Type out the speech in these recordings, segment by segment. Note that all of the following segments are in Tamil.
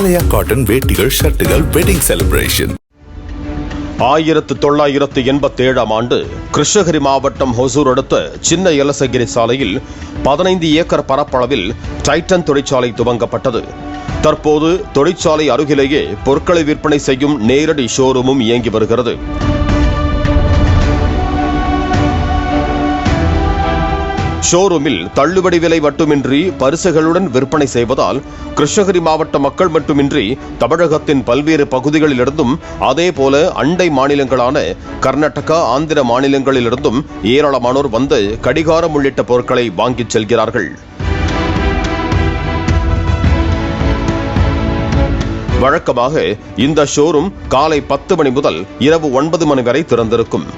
ஆலயா காட்டன் வேட்டிகள் ஷர்ட்டுகள் வெட்டிங் செலிப்ரேஷன் ஆயிரத்து தொள்ளாயிரத்து எண்பத்தி ஏழாம் ஆண்டு கிருஷ்ணகிரி மாவட்டம் ஹொசூர் அடுத்த சின்ன எலசகிரி சாலையில் பதினைந்து ஏக்கர் பரப்பளவில் டைட்டன் தொழிற்சாலை துவங்கப்பட்டது. தற்போது தொழிற்சாலை அருகிலேயே பொருட்களை விற்பனை செய்யும் நேரடி ஷோரூமும் இயங்கி வருகிறது. ஷோரூமில் தள்ளுபடி விலை மட்டுமின்றி பரிசுகளுடன் விற்பனை செய்வதால் கிருஷ்ணகிரி மாவட்ட மக்கள் மட்டுமின்றி தமிழகத்தின் பல்வேறு பகுதிகளிலிருந்தும் அதேபோல அண்டை மாநிலங்களான கர்நாடகா ஆந்திர மாநிலங்களிலிருந்தும் ஏராளமானோர் வந்து கடிகாரம் உள்ளிட்ட பொருட்களை வாங்கிச் செல்கிறார்கள். வழக்கமாக இந்த ஷோரூம் காலை பத்து மணி முதல் இரவு ஒன்பது மணி வரை திறந்திருக்கும்.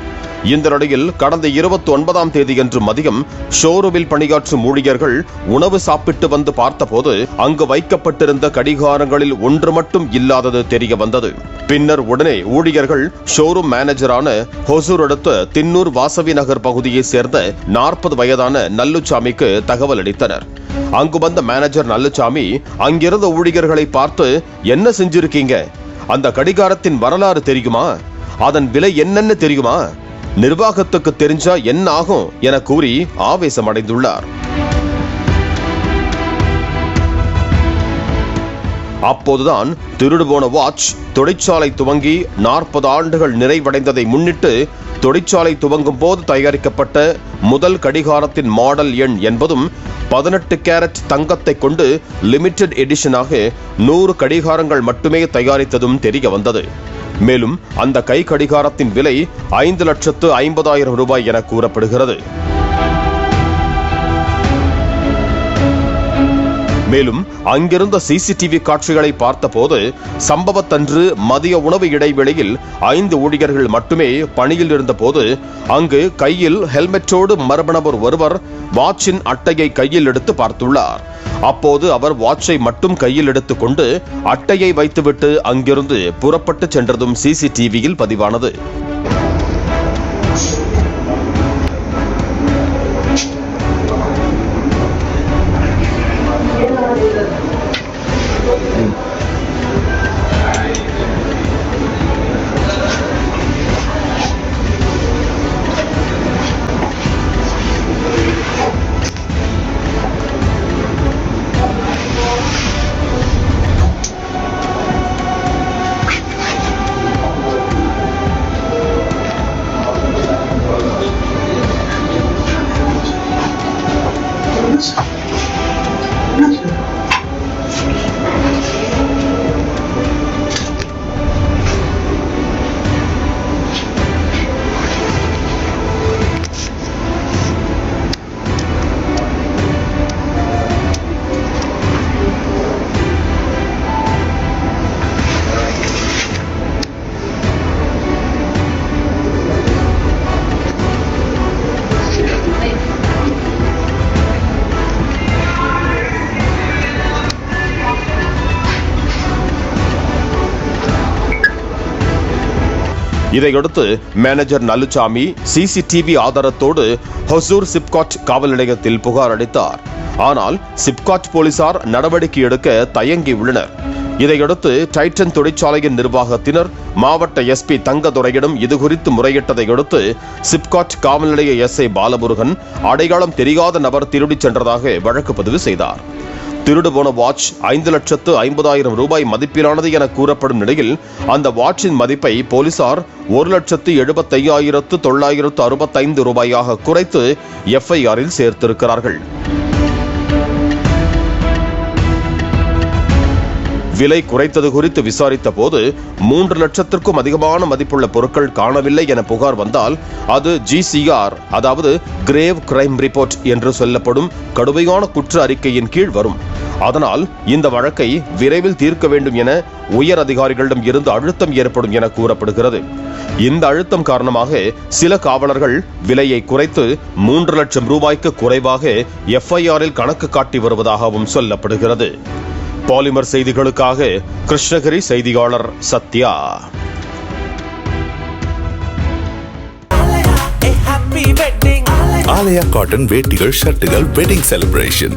இந்த நிலையில் கடந்த இருபத்தி ஒன்பதாம் தேதியன்று மதியம் ஷோரூமில் பணியாற்றும் ஊழியர்கள் உணவு சாப்பிட்டு வந்து பார்த்தபோது அங்கு வைக்கப்பட்டிருந்த கடிகாரங்களில் ஒன்று மட்டும் இல்லாதது தெரிய வந்தது. பின்னர் உடனே ஊழியர்கள் ஷோரூம் மேனேஜரான ஹொசூர் அடுத்த தின்னூர் வாசவி நகர் பகுதியைச் சேர்ந்த நாற்பது வயதான நல்லுச்சாமிக்கு தகவல் அளித்தனர். அங்கு வந்த மேனேஜர் நல்லுச்சாமி அங்கிருந்த ஊழியர்களை பார்த்து என்ன செஞ்சிருக்கீங்க? அந்த கடிகாரத்தின் வரலாறு தெரியுமா? அதன் விலை என்னன்னு தெரியுமா? நிர்வாகத்துக்கு தெரிஞ்சா என்ன ஆகும் என கூறி ஆவேசம் அடைந்துள்ளார் அப்போதுதான் திருடுபோன வாட்ச் தொழிற்சாலை துவங்கி நாற்பது ஆண்டுகள் நிறைவடைந்ததை முன்னிட்டு தொழிற்சாலை துவங்கும் போது தயாரிக்கப்பட்ட முதல் கடிகாரத்தின் மாடல் எண் என்பதும் பதினெட்டு கேரட் தங்கத்தை கொண்டு லிமிடெட் எடிஷனாக நூறு கடிகாரங்கள் மட்டுமே தயாரித்ததும் தெரிய வந்தது. மேலும் அந்த கை கடிகாரத்தின் விலை ஐந்து லட்சத்து ஐம்பதாயிரம் ரூபாய் என கூறப்படுகிறது. மேலும் அங்கிருந்த சிசிடிவி காட்சிகளை பார்த்தபோது சம்பவத்தன்று மதிய உணவு இடைவெளியில் ஐந்து ஊழியர்கள் மட்டுமே பணியில் இருந்தபோது அங்கு கையில் ஹெல்மெட்டோடு மரபணவர் நபர் ஒருவர் வாட்சின் அட்டையை கையில் எடுத்து பார்த்துள்ளார். அப்போது அவர் வாட்சை மட்டும் கையில் எடுத்துக்கொண்டு அட்டையை வைத்துவிட்டு அங்கிருந்து புறப்பட்டு சென்றதும் சிசிடிவியில் பதிவானது. ます。இதையடுத்து மேனேஜர் நல்லுச்சாமி சிசிடிவி ஆதாரத்தோடு ஹொசூர் சிப்காட் காவல் நிலையத்தில் புகார் அளித்தார். ஆனால் சிப்காட் போலீசார் நடவடிக்கை எடுக்க தயங்கியுள்ளனர் இதையடுத்து டைட்டன் தொழிற்சாலையின் நிர்வாகத்தினர் மாவட்ட எஸ்பி தங்கதுரையிடம் இதுகுறித்து முறையிட்டதை அடுத்து சிப்காட் காவல் நிலைய எஸ்ஐ பாலமுருகன் அடையாளம் தெரியாத நபர் திருடிச் சென்றதாக வழக்கு பதிவு செய்தார். திருடு போன வாட்ச் ஐந்து லட்சத்து ஐம்பதாயிரம் ரூபாய் மதிப்பிலானது என கூறப்படும் நிலையில் அந்த வாட்சின் மதிப்பை போலீசார் ஒரு லட்சத்து எழுபத்தையாயிரத்து தொள்ளாயிரத்து அறுபத்தைந்து ரூபாயாக குறைத்து எஃப்ஐஆரில் சேர்த்திருக்கிறார்கள். விலை குறைத்தது குறித்து விசாரித்த போது மூன்று லட்சத்திற்கும் அதிகமான மதிப்புள்ள பொருட்கள் காணவில்லை என புகார் வந்தால் அது ஜிசிஆர் அதாவது கிரேவ் கிரைம் ரிப்போர்ட் என்று சொல்லப்படும் கடுமையான குற்ற அறிக்கையின் கீழ் வரும். அதனால் இந்த வழக்கை விரைவில் தீர்க்க வேண்டும் என உயர் அதிகாரிகளிடம் இருந்து அழுத்தம் ஏற்படும் என கூறப்படுகிறது. இந்த அழுத்தம் காரணமாக சில காவலர்கள் விலையை குறைத்து மூன்று லட்சம் ரூபாய்க்கு குறைவாக எஃப்ஐஆரில் கணக்கு காட்டி வருவதாகவும் சொல்லப்படுகிறது. பாலிமர் செய்திகளுக்காக கிருஷ்ணகிரி செய்தியாளர் சத்யா. ஆலயா காட்டன் வேட்டிகள் ஷர்ட்டுகள் வெட்டிங் செலிப்ரேஷன்